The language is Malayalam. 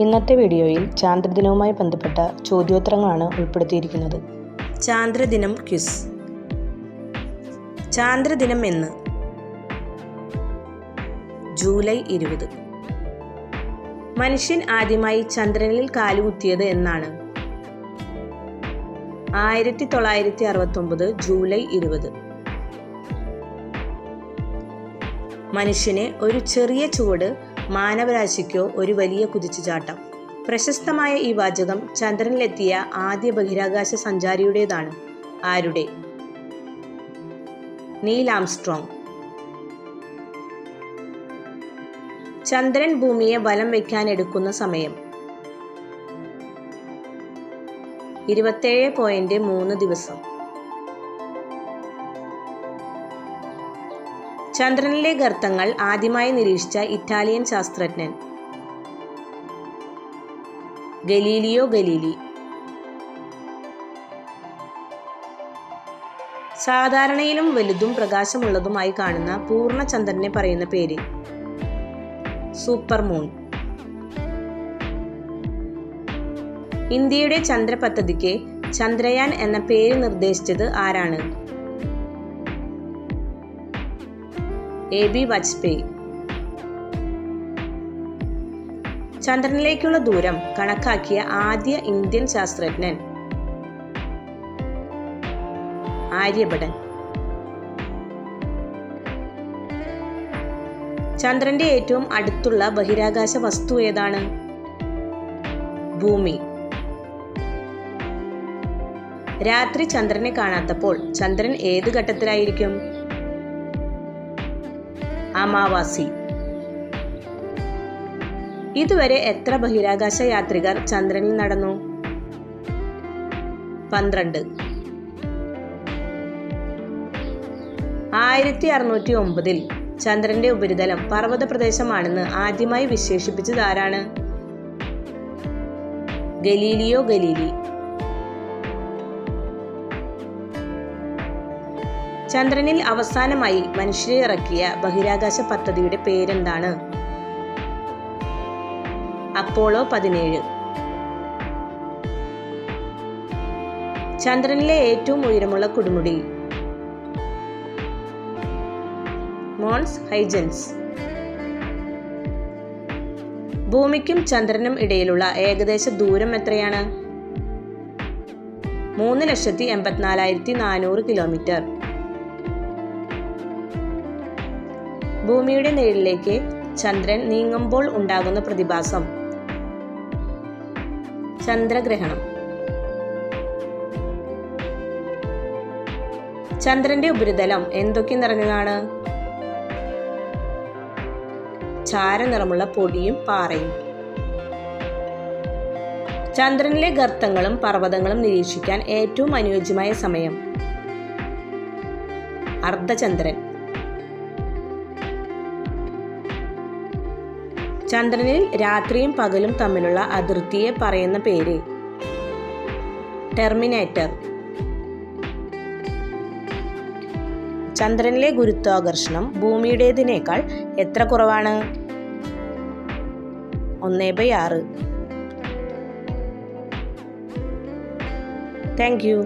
ഇന്നത്തെ വീഡിയോയിൽ ചാന്ദ്രദിനവുമായി ബന്ധപ്പെട്ട ചോദ്യോത്തരങ്ങളാണ് ഉൾപ്പെടുത്തിയിരിക്കുന്നത്. ചാന്ദ്രദിനം ക്വിസ്. ചാന്ദ്രദിനം എന്ന്. ജൂലൈ ഇരുപത്. മനുഷ്യൻ ആദ്യമായി ചന്ദ്രനിൽ കാലുകുത്തിയത് എന്നാണ്. ആയിരത്തി തൊള്ളായിരത്തി അറുപത്തൊമ്പത് ജൂലൈ ഇരുപത്. മനുഷ്യന് ഒരു ചെറിയ ചുവട് മാനവരാശിക്കോ ഒരു വലിയ കുതിച്ചുചാട്ടം. പ്രശസ്തമായ ഈ വാചകം ചന്ദ്രനിലെത്തിയ ആദ്യ ബഹിരാകാശ സഞ്ചാരിയുടേതാണ്. ആരുടെ? Neil Armstrong. ചന്ദ്രൻ ഭൂമിയെ വലം വയ്ക്കാൻ എടുക്കുന്ന സമയം. ഇരുപത്തേഴ് പോയിന്റ് മൂന്ന് ദിവസം. ചന്ദ്രനിലെ ഗർത്തങ്ങൾ ആദ്യമായി നിരീക്ഷിച്ച ഇറ്റാലിയൻ ശാസ്ത്രജ്ഞൻ. Galileo Galilei. സാധാരണയിലും വലുതും പ്രകാശമുള്ളതുമായി കാണുന്ന പൂർണ ചന്ദ്രനെ പറയുന്ന പേര് സൂപ്പർ മൂൺ ഇന്ത്യയുടെ ചന്ദ്രപദ്ധതിക്ക് ചന്ദ്രയാൻ എന്ന പേര് നിർദ്ദേശിച്ചത് ആരാണ്? A B Vajpayee. ചന്ദ്രനിലേക്കുള്ള ദൂരം കണക്കാക്കിയ ആദ്യ ഇന്ത്യൻ ശാസ്ത്രജ്ഞൻ ആര്യഭടൻ. ചന്ദ്രന്റെ ഏറ്റവും അടുത്തുള്ള ബഹിരാകാശ വസ്തു ഏതാണ്? ഭൂമി. രാത്രി ചന്ദ്രനെ കാണാത്തപ്പോൾ ചന്ദ്രൻ ഏത് ഘട്ടത്തിലായിരിക്കും? അമാവാസി. ഇതുവരെ എത്ര ബഹിരാകാശ യാത്രികർ ചന്ദ്രനിൽ നടന്നു? പന്ത്രണ്ട്. ആയിരത്തി അറുന്നൂറ്റി ഒമ്പതിൽ ചന്ദ്രന്റെ ഉപരിതലം പർവത പ്രദേശമാണെന്ന് ആദ്യമായി വിശേഷിപ്പിച്ചത് ആരാണ്? Galileo Galilei. ചന്ദ്രനിൽ അവസാനമായി മനുഷ്യരെ ഇറക്കിയ ബഹിരാകാശ പദ്ധതിയുടെ പേരെന്താണ്? അപ്പോളോ പതിനേഴ്. ചന്ദ്രനിലെ ഏറ്റവും ഉയരമുള്ള കൊടുമുടി. Mons Huygens. ഭൂമിക്കും ചന്ദ്രനും ഇടയിലുള്ള ഏകദേശ ദൂരം എത്രയാണ്? മൂന്ന് ലക്ഷത്തി എൺപത്തിനാലായിരത്തി നാനൂറ് കിലോമീറ്റർ. ഭൂമിയുടെ നിഴലിലേക്ക് ചന്ദ്രൻ നീങ്ങുമ്പോൾ ഉണ്ടാകുന്ന പ്രതിഭാസം. ചന്ദ്രഗ്രഹണം. ചന്ദ്രന്റെ ഉപരിതലം എന്തൊക്കെ നിറഞ്ഞതാണ് ചാരനിറമുള്ള പൊടിയും പാറയും. ചന്ദ്രനിലെ ഗർത്തങ്ങളും പർവതങ്ങളും നിരീക്ഷിക്കാൻ ഏറ്റവും അനുയോജ്യമായ സമയം. അർദ്ധചന്ദ്രൻ. ചന്ദ്രനിൽ രാത്രിയും പകലും തമ്മിലുള്ള അതിർത്തിയെ പറയുന്ന പേര്. ടെർമിനേറ്റർ. ചന്ദ്രനിലെ ഗുരുത്വാകർഷണം ഭൂമിയുടേതിനേക്കാൾ എത്ര കുറവാണ്? ഒന്നേ ബൈ ആറ്. Thank you.